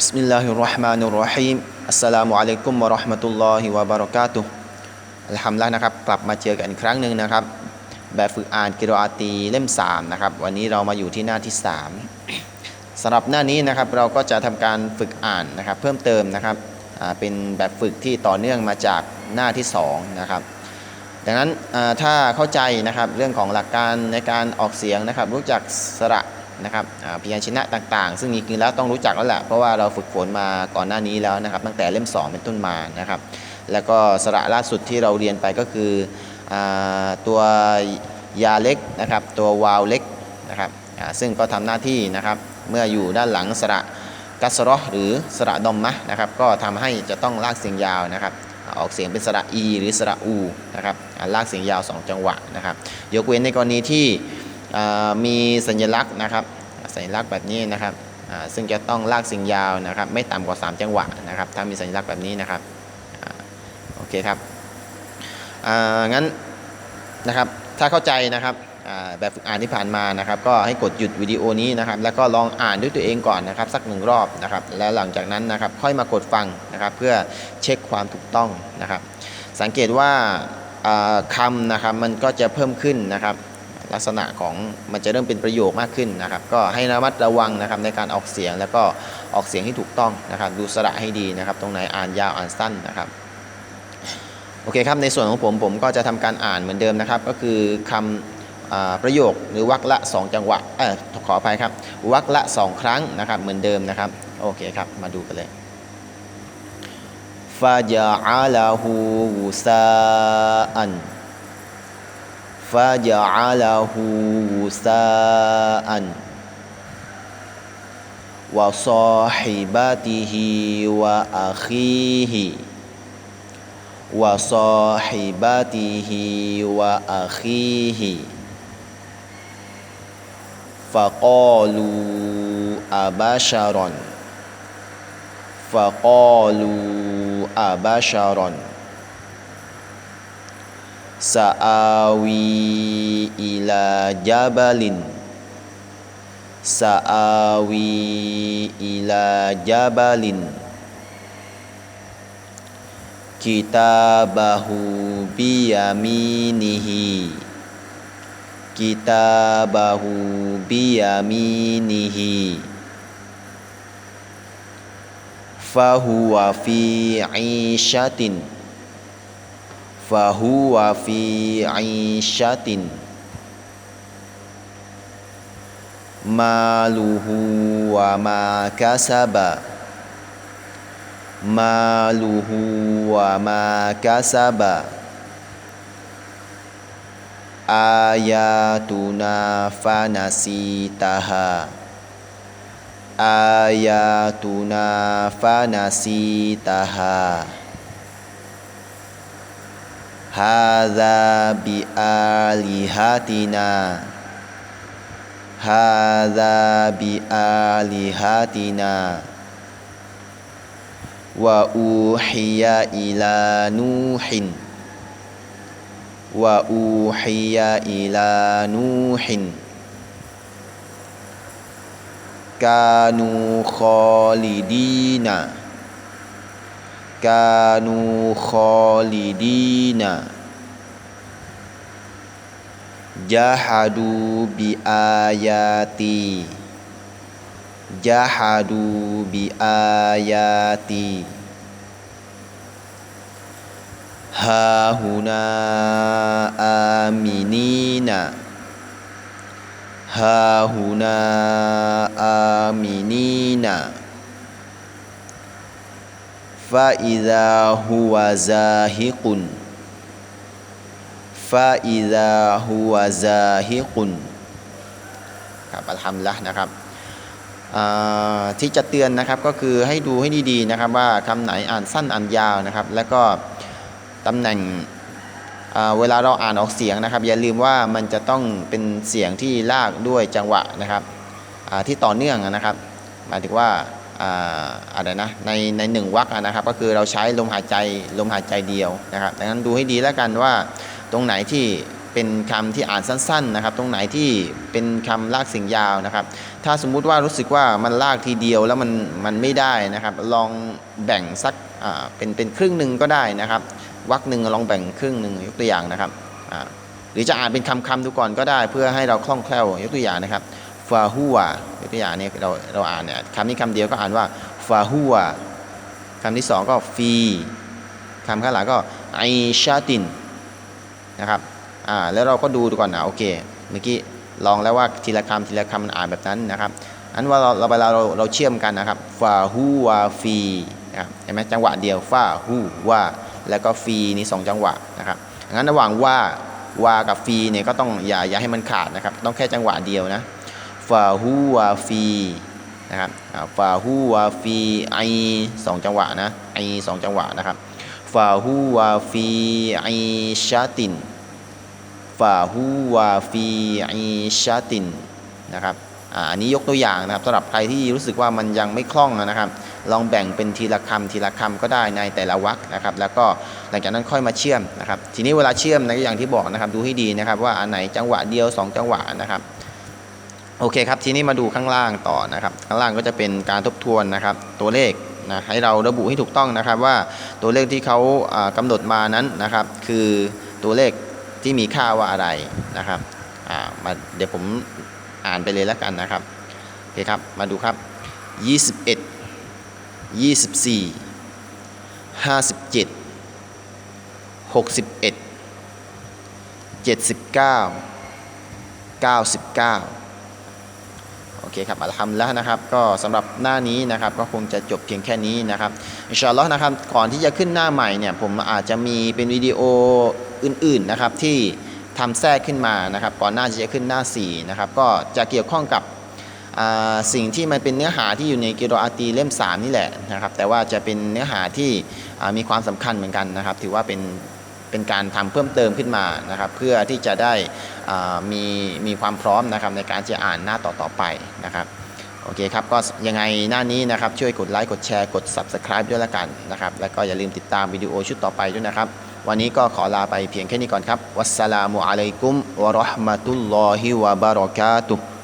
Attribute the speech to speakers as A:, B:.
A: بسم الله الرحمن الرحيم السلام عليكم ورحمة الله وبركاته อัลฮัมดุลิลละนะครับกลับมาเจอกันอีกครั้งหนึ่งนะครับ แบบฝึกอ่านกิโรอาตีเล่ม3นะครับวันนี้เรามาอยู่ที่หน้าที่ 3สำหรับหน้านี้นะครับเราก็จะทำการฝึกอ่านนะครับ เพิ่มเติมนะครับอ่าเป็นแบบฝึกที่ต่อเนื่องมาจากหน้าที่2นะครับดังนั้นอ่าถ้าเข้าใจนะครับเรื่องของหลักการในการออกเสียงนะครับ รู้จักสระ นะครับพยัญชนะต่างๆ ซึ่งจริงๆแล้วต้องรู้จักแล้วแหละเพราะว่าเราฝึกฝนมาก่อนหน้านี้แล้วนะครับ ตั้งแต่เล่ม 2 เป็นต้นมานะครับ แล้วก็สระล่าสุดที่เราเรียนไปก็คืออตัวยาเล็กนะครับ ตัววาวเล็กนะครับซึ่งก็ทำหน้าที่นะครับเมื่ออยู่ด้านหลังสระกัสรอหรือสระดอมมะนะครับ ก็ทำให้จะต้องลากเสียงยาวนะครับออกเสียงเป็นสระอีหรือสระอูนะครับลากเสียงยาว 2 จังหวะนะครับ ยกเว้นในกรณีที่ มีสัญลักษณ์นะครับ สัญลักษณ์แบบนี้นะครับซึ่งจะต้องลากสียงยาวนะครับ ไม่ต่ำกว่า 3 จังหวะนะครับ ถ้ามีสัญลักษณ์แบบนี้นะครับโอเคครับงั้นนะครับถ้าเข้าใจนะครับแบบฝึกอ่านที่ผ่านมานะครับ ก็ให้กดหยุดวิดีโอนี้นะครับ แล้วก็ลองอ่านด้วยตัวเองก่อนนะครับ สักหนึ่งรอบนะครับ แล้วหลังจากนั้นนะครับ ค่อยมากดฟังนะครับ เพื่อเช็คความถูกต้องนะครับ สังเกตว่าคำนะครับมันก็จะเพิ่มขึ้นนะครับ ลักษณะของมันจะเริ่มเป็นประโยคมากขึ้นนะครับ ก็ให้ระมัดระวังนะครับในการออกเสียงแล้วก็ออกเสียงที่ถูกต้องนะครับ ดูสระให้ดีนะครับ ตรงไหนอ่านยาวอ่านสั้นนะครับโอเคครับในส่วนของผมผมก็จะทำการอ่านเหมือนเดิมนะครับ ก็คือคำอ่าประโยคหรือวรรคละ 2 จังหวะเออขออภัยครับวรรคละ 2 ครั้งนะครับเหมือนเดิมนะครับโอเคครับมาดูกันเลยฟาจาอาลาหูซาอัน فجعله وساء وصاحبته وأخيه وصاحبته وأخيه. فقالوا أبشرا فقالوا أبشرا. Sa'awi ila jabalin. Sa'awi ila jabalin. Kitabahu biyaminihi. Kitabahu biyaminihi. Fahuwa fi isyatin fahuwa fi 'ishatin maluhu wa ma kasaba maluhu wa ma kasaba ayatuna fanasitaha ayatuna fanasitaha هذا بآلهتنا. هذا بآلهتنا. وأوحي إلى نوح. وأوحي إلى نوح. كانوا خالدين. Kanu khalidina. Jahadu bi ayati jahadu bi ayati hahuna aminina. Hahuna aminina fa idza huwa zahiqun fa idza huwa zahiqun ครับอัลฮัมละนะครับที่จะเตือนนะครับก็คือให้ดูให้ดีๆนะครับว่าคำไหนอ่านสั้นอ่านยาวนะครับ แล้วก็ตำแหน่งเวลาเราอ่านออกเสียงนะครับ อย่าลืมว่ามันจะต้องเป็นเสียงที่ลากด้วยจังหวะนะครับที่ต่อเนื่องนะครับ หมายถึงว่า อะไรนะในในหนึ่งวรรคนะครับ ก็คือเราใช้ลมหายใจลมหายใจเดียวนะครับดังนั้นดูให้ดีแล้วกันว่าตรงไหนที่เป็นคำที่อ่านสั้นๆนะครับ ตรงไหนที่เป็นคำลากเสียงยาวนะครับ ถ้าสมมุติว่ารู้สึกว่ามันลากทีเดียวแล้วมันมันไม่ได้นะครับ ลองแบ่งสักเป็นเป็นครึ่งหนึ่งก็ได้นะครับวรรคหนึ่งลองแบ่งครึ่งหนึ่งยกตัวอย่างนะครับหรือจะอ่านเป็นคำๆดูก่อนก็ได้ เพื่อให้เราคล่องแคล่วยกตัวอย่างนะครับ ฟาฮัวยกตัวอย่างเนี่ยเราเราอ่านเนี่ยคำนี้คำเดียวก็อ่านว่าฟาฮัวคำที่สองก็ฟีคำข้างหลังก็ไอชาตินนะครับอ่าแล้วเราก็ดูดูก่อนนะโอเคเมื่อกี้ลองแล้วว่าทีละคำทีละคำมันอ่านแบบนั้นนะครับอันว่าเราเราเวลาเราเราเชื่อมกันนะครับฟาฮูวาฟีนะครับเห็นไหมจังหวะเดียวฟาฮูวาแล้วก็ฟีนี่สองจังหวะนะครับงั้นระหว่างว่าวากับฟีเนี่ยก็ต้องอย่าอย่าให้มันขาดนะครับ ต้องแค่จังหวะเดียวนะ ฟาฮูวาฟีนะครับฟาฮูวาฟีไอสองจังหวะนะไอสองจังหวะนะครับฟาฮูวาฟีไอชาตินฟาฮูวาฟีไอชาตินนะครับอันนี้ยกตัวอย่างนะครับสำหรับใครที่รู้สึกว่ามันยังไม่คล่องนะครับ ลองแบ่งเป็นทีละคำทีละคำก็ได้ในแต่ละวรรคนะครับ แล้วก็หลังจากนั้นค่อยมาเชื่อมนะครับ ทีนี้เวลาเชื่อมนะอย่างที่บอกนะครับ ดูให้ดีนะครับ ว่าอันไหนจังหวะเดียว 2 จังหวะนะครับ โอเคครับทีนี้มาดูข้างล่างต่อนะครับ ข้างล่างก็จะเป็นการทบทวนนะครับ ตัวเลขนะให้เราระบุให้ถูกต้องนะครับว่าตัวเลขที่เขาอ่ากำหนดมานั้นนะครับ คือตัวเลขที่มีค่าว่าอะไรนะครับมาเดี๋ยวผมอ่านไปเลยแล้วกันนะครับโอเคครับมาดูครับ 21 24 57 61 79 99โอ เคครับอัลฮัมดุลิลละห์นะครับ ก็สำหรับหน้านี้นะครับ ก็คงจะจบเพียงแค่นี้นะครับอินชาอัลลอฮ์นะครับก่อนที่จะขึ้นหน้าใหม่เนี่ยผมอาจจะมีเป็นวิดีโออื่นๆนะครับที่ทำแทรกขึ้นมานะครับ ก่อนหน้าจะขึ้นหน้า4นะครับก็จะเกี่ยวข้องกับสิ่งที่มันเป็นเนื้อหาที่อยู่ในกิโรอาตีเล่ม 3 นี่แหละนะครับ แต่ว่าจะเป็นเนื้อหาที่มีความสำคัญเหมือนกันนะครับ ถือว่าเป็น เป็นการทำเพิ่มเติมขึ้นมานะครับ เพื่อที่จะได้มีมีความพร้อมนะครับในการจะอ่านหน้าต่อๆไปนะครับโอเคครับ ก็ยังไงหน้านี้นะครับ ช่วยกดไลค์ กดแชร์ กด Subscribe ด้วยละกันนะครับ แล้วก็อย่าลืมติดตามวิดีโอชุดต่อไปด้วยนะครับ วันนี้ก็ขอลาไปเพียงแค่นี้ก่อนครับ วัสสลามุอะลัยกุม วะเราะห์มะตุลลอฮิ วะบารอกาตุฮ์